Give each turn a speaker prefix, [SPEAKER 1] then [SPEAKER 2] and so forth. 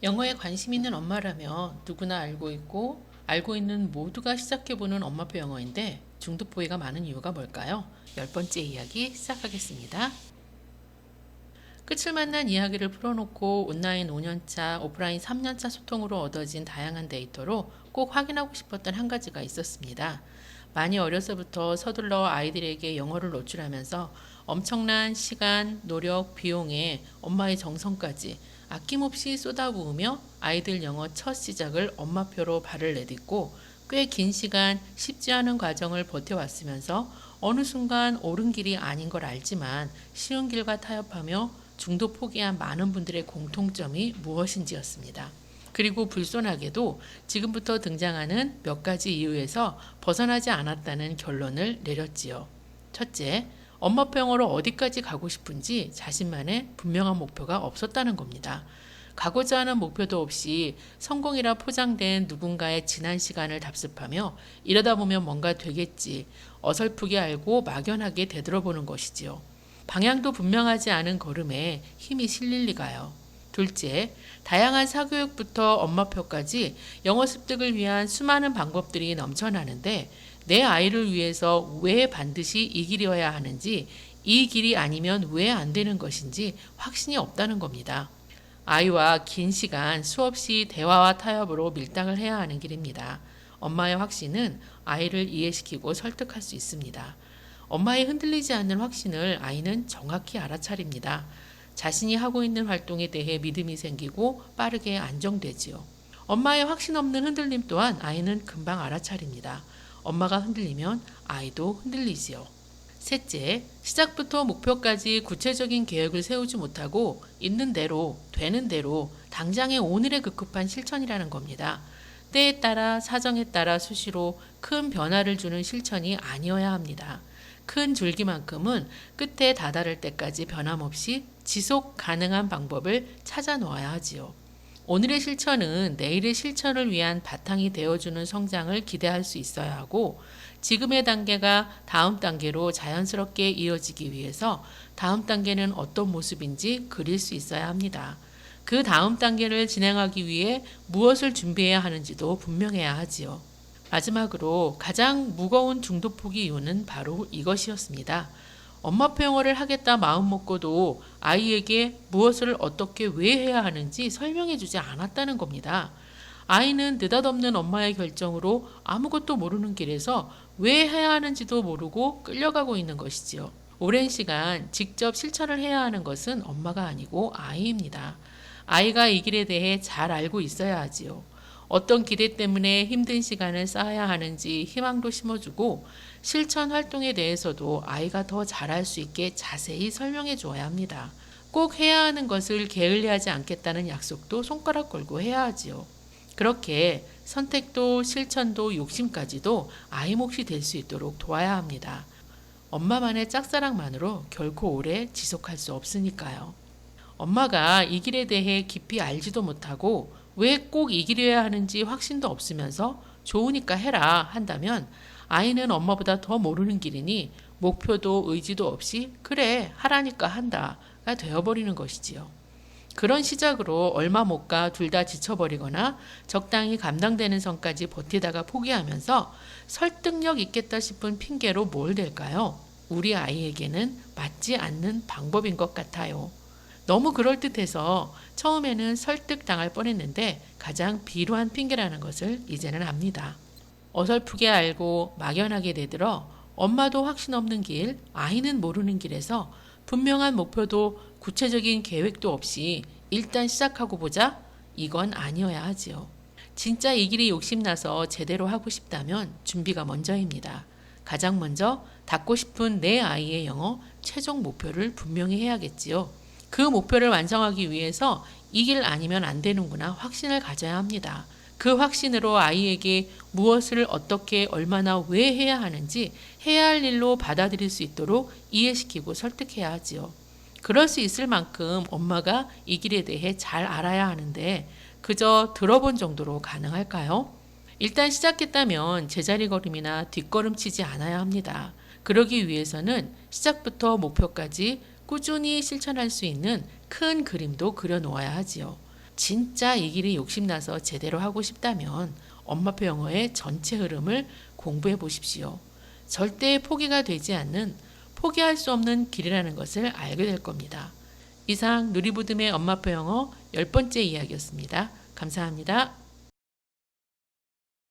[SPEAKER 1] 영어에 관심 있는 엄마라면 누구나 알고 있고 알고 있는 모두가 시작해보는 엄마표 영어인데 중독 포기가 많은 이유가 뭘까요? 열 번째 이야기 시작하겠습니다. 끝을 만난 이야기를 풀어놓고 온라인 5년차, 오프라인 3년차 소통으로 얻어진 다양한 데이터로 꼭 확인하고 싶었던 한 가지가 있었습니다. 많이 어려서부터 서둘러 아이들에게 영어를 노출하면서 엄청난 시간, 노력, 비용에 엄마의 정성까지 아낌없이 쏟아부으며 아이들 영어 첫 시작을 엄마표로 발을 내딛고 꽤 긴 시간 쉽지 않은 과정을 버텨왔으면서 어느 순간 옳은 길이 아닌 걸 알지만 쉬운 길과 타협하며 중도 포기한 많은 분들의 공통점이 무엇인지였습니다. 그리고 불손하게도 지금부터 등장하는 몇 가지 이유에서 벗어나지 않았다는 결론을 내렸지요. 첫째, 엄마표 영어로 어디까지 가고 싶은지 자신만의 분명한 목표가 없었다는 겁니다. 가고자 하는 목표도 없이 성공이라 포장된 누군가의 지난 시간을 답습하며 이러다 보면 뭔가 되겠지 어설프게 알고 막연하게 되돌아보는 것이지요. 방향도 분명하지 않은 걸음에 힘이 실릴 리가요. 둘째, 다양한 사교육부터 엄마표까지 영어 습득을 위한 수많은 방법들이 넘쳐나는데 내 아이를 위해서 왜 반드시 이 길이어야 하는지 이 길이 아니면 왜 안 되는 것인지 확신이 없다는 겁니다. 아이와 긴 시간 수없이 대화와 타협으로 밀당을 해야 하는 길입니다. 엄마의 확신은 아이를 이해시키고 설득할 수 있습니다. 엄마의 흔들리지 않는 확신을 아이는 정확히 알아차립니다. 자신이 하고 있는 활동에 대해 믿음이 생기고 빠르게 안정되지요. 엄마의 확신 없는 흔들림 또한 아이는 금방 알아차립니다. 엄마가 흔들리면 아이도 흔들리지요. 셋째, 시작부터 목표까지 구체적인 계획을 세우지 못하고 있는 대로, 되는 대로 당장의 오늘의 급급한 실천이라는 겁니다. 때에 따라 사정에 따라 수시로 큰 변화를 주는 실천이 아니어야 합니다. 큰 줄기만큼은 끝에 다다를 때까지 변함없이 지속 가능한 방법을 찾아 놓아야 하지요. 오늘의 실천은 내일의 실천을 위한 바탕이 되어주는 성장을 기대할 수 있어야 하고 지금의 단계가 다음 단계로 자연스럽게 이어지기 위해서 다음 단계는 어떤 모습인지 그릴 수 있어야 합니다. 그 다음 단계를 진행하기 위해 무엇을 준비해야 하는지도 분명해야 하지요. 마지막으로 가장 무거운 중도 포기 이유는 바로 이것이었습니다. 엄마표 영어를 하겠다 마음 먹고도 아이에게 무엇을 어떻게 왜 해야 하는지 설명해 주지 않았다는 겁니다. 아이는 느닷없는 엄마의 결정으로 아무것도 모르는 길에서 왜 해야 하는지도 모르고 끌려가고 있는 것이지요. 오랜 시간 직접 실천을 해야 하는 것은 엄마가 아니고 아이입니다. 아이가 이 길에 대해 잘 알고 있어야 하지요. 어떤 기대 때문에 힘든 시간을 쌓아야 하는지 희망도 심어주고 실천 활동에 대해서도 아이가 더 잘할 수 있게 자세히 설명해 주어야 합니다. 꼭 해야 하는 것을 게을리하지 않겠다는 약속도 손가락 걸고 해야 하지요. 그렇게 선택도 실천도 욕심까지도 아이 몫이 될 수 있도록 도와야 합니다. 엄마만의 짝사랑만으로 결코 오래 지속할 수 없으니까요. 엄마가 이 길에 대해 깊이 알지도 못하고 왜 꼭이 길이어야 하는지 확신도 없으면서 좋으니까 해라 한다면 아이는 엄마보다 더 모르는 길이니 목표도 의지도 없이 그래 하라니까 한다가 되어버리는 것이지요. 그런 시작으로 얼마 못 가 둘 다 지쳐버리거나 적당히 감당되는 선까지 버티다가 포기하면서 설득력 있겠다 싶은 핑계로 뭘 될까요? 우리 아이에게는 맞지 않는 방법인 것 같아요. 너무 그럴듯해서 처음에는 설득당할 뻔했는데 가장 비루한 핑계라는 것을 이제는 압니다. 어설프게 알고 막연하게 되들어 엄마도 확신 없는 길, 아이는 모르는 길에서 분명한 목표도 구체적인 계획도 없이 일단 시작하고 보자? 이건 아니어야 하지요. 진짜 이 길이 욕심나서 제대로 하고 싶다면 준비가 먼저입니다. 가장 먼저 닫고 싶은 내 아이의 영어 최종 목표를 분명히 해야겠지요. 그 목표를 완성하기 위해서 이 길 아니면 안 되는구나 확신을 가져야 합니다. 그 확신으로 아이에게 무엇을 어떻게 얼마나 왜 해야 하는지 해야 할 일로 받아들일 수 있도록 이해시키고 설득해야 하지요. 그럴 수 있을 만큼 엄마가 이 길에 대해 잘 알아야 하는데 그저 들어본 정도로 가능할까요? 일단 시작했다면 제자리 걸음이나 뒷걸음 치지 않아야 합니다. 그러기 위해서는 시작부터 목표까지 꾸준히 실천할 수 있는 큰 그림도 그려 놓아야 하지요. 진짜 이 길이 욕심나서 제대로 하고 싶다면 엄마표 영어의 전체 흐름을 공부해 보십시오. 절대 포기가 되지 않는 포기할 수 없는 길이라는 것을 알게 될 겁니다. 이상 누리부듬의 엄마표 영어 열 번째 이야기였습니다. 감사합니다.